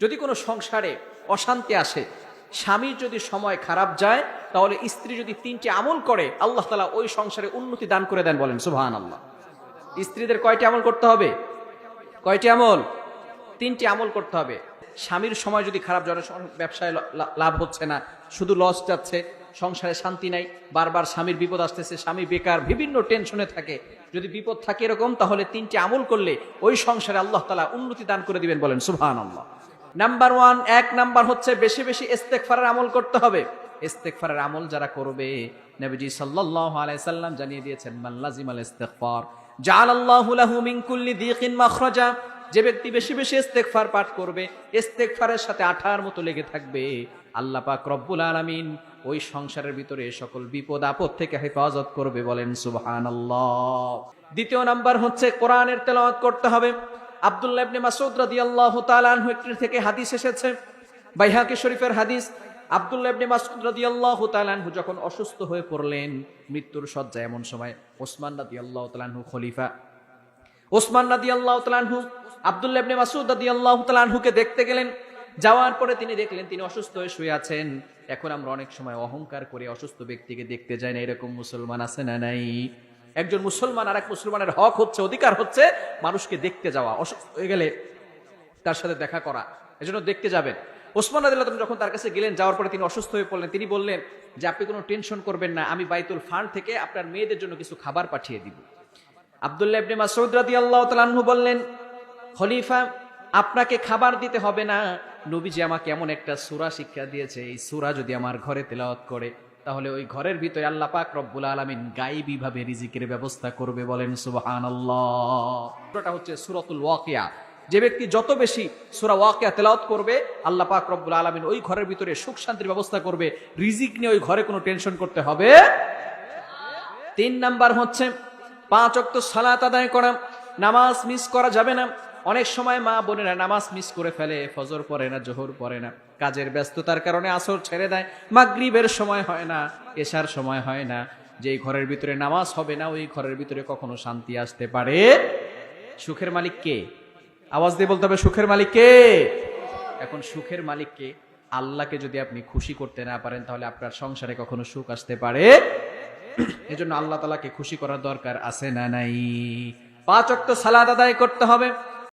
যদি কোনো সংসারে অশান্তি আসে, স্বামীর যদি সময় খারাপ যায়, তাহলে স্ত্রী যদি তিনটি আমল করে, আল্লাহ তালা ওই সংসারে উন্নতি দান করে দেন বলেন সুবাহান আল্লাহ স্ত্রীদের কয়টি আমল করতে হবে? কয়টি আমল? তিনটি আমল করতে হবে। স্বামীর সময় যদি খারাপ জ্বরে ব্যবসায় লাভ হচ্ছে না, শুধু লস যাচ্ছে, সংসারে শান্তি নাই, বারবার স্বামীর বিপদ আসতেছে, স্বামী বেকার, বিভিন্ন টেনশনে থাকে, যদি বিপদ থাকে এরকম, তাহলে তিনটি আমল করলে ওই সংসারে আল্লাহ তালা উন্নতি দান করে দিবেন বলেন সুবহান আল্লাহ নাম্বার ওয়ান এক নাম্বার হচ্ছে বেশি বেশি ইস্তেকফারের আমল করতে হবে। ইস্তেকফারের আমল যারা করবে, নবীজি সাল্লাল্লাহু আলাইহি সাল্লাম জানিয়ে দিয়েছেন, মান লাজিমাল ইস্তিগফার জাআলাল্লাহু লাহু মিন কুল্লি যিকিন মাখরাজা। যে ব্যক্তি বেশি বেশি ইস্তেগফার পাঠ করবে, ইস্তেগফারের সাথে আঠার মতো লেগে থাকবে। আল্লাহ পাক রব্বুল আলামিন ওই সংসারের ভিতরে সকল বিপদ আপদ থেকে হেফাজত করবে বলেন, সুবহানাল্লাহ। দ্বিতীয় নাম্বার হচ্ছে কোরআনের তেলাওয়াত করতে হবে। আব্দুল্লাহ ইবনে মাসউদ রাদিয়াল্লাহু তাআলা আনহু থেকে হাদিস এসেছে, বাইহাকি শরীফের হাদিস। আব্দুল্লাহ ইবনে মাসউদ রাদিয়াল্লাহু তাআলা আনহু যখন অসুস্থ হয়ে পড়লেন, মৃত্যুর শয্যায় এমন সময় ওসমান রাদিয়াল্লাহু তাআলা আনহু খলিফা। ওসমান রাদিয়াল্লাহু তাআলা আনহু আব্দুল্লাহ ইবনে মাসউদ রাদিয়াল্লাহু তাআলা আনহুকে দেখতে গেলেন। যাওয়ার পরে তিনি দেখলেন, তিনি অসুস্থ হয়ে শুয়ে আছেন। এখন আমরা অনেক সময় অহংকার করে অসুস্থ ব্যক্তিকে দেখতে যাই না, এরকম মুসলমান আছে না নাই? একজন মুসলমান আর এক মুসলমানের হক হচ্ছে, অধিকার হচ্ছে, মানুষকে দেখতে যাওয়া, অসুস্থ হয়ে গেলে তার সাথে দেখা করা, এজন্য দেখতে যাবেন। ওসমান আদিল্লাহ যখন তার কাছে গেলেন, যাওয়ার পরে তিনি অসুস্থ হয়ে পড়লেন। তিনি বললেন, যে আপনি কোনো টেনশন করবেন না, আমি বাইতুল ফান্ড থেকে আপনার মেয়েদের জন্য কিছু খাবার পাঠিয়ে দিব। আব্দুল্লাহ ইবনে মাসউদ রাদিয়াল্লাহু আনহু বললেন, খলিফা, আপনাকে খাবার দিতে হবে না। নবীজি আমাকে এমন একটা সূরা শিক্ষা দিয়েছে, এই সূরা যদি আমার ঘরে তেলাওয়াত করে তাহলে ওই ঘরের ভিতরে আল্লাহ পাক রব্বুল আলামিন গায়েবী ভাবে রিজিকের ব্যবস্থা করবে বলেন সুবহানাল্লাহ। সূরাটা হচ্ছে সূরাতুল ওয়াকিয়া। যে ব্যক্তি যত বেশি সুরা ওয়াকিয়া তেলাওয়াত করবে, আল্লাহ পাক রব্বুল আলামিন ওই ঘরের ভিতরে সুখ শান্তির ব্যবস্থা করবে। রিজিক নিয়ে ওই ঘরে কোনো টেনশন করতে হবে? তিন নাম্বার হচ্ছে, পাঁচ অক্ত সালাত আদায় করা। নামাজ মিস করা যাবে না। অনেক সময় মা বোনেরা নামাজ মিস করে ফেলে, ফজর পড়ে না, জোহর পড়ে না। কাজের ব্যস্ততার কারণে আসর ছেড়ে দেয়। মাগরিবের সময় হয় না, এশার সময় হয় না। যেই ঘরের ভিতরে নামাজ হবে না, ওই ঘরের ভিতরে কখনো শান্তি আসতে পারে? সুখের মালিক কে? আওয়াজ দিয়ে বলতে হবে, সুখের মালিক কে? এখন সুখের মালিককে আল্লাহকে যদি আপনি খুশি করতে না পারেন, তাহলে আপনার সংসারে কখনো সুখ আসতে পারে? এজন্য আল্লাহ তালাকে খুশি করার দরকার আছে না নাই? পাঁচ অক্ত সালাদ আদায় করতে হবে।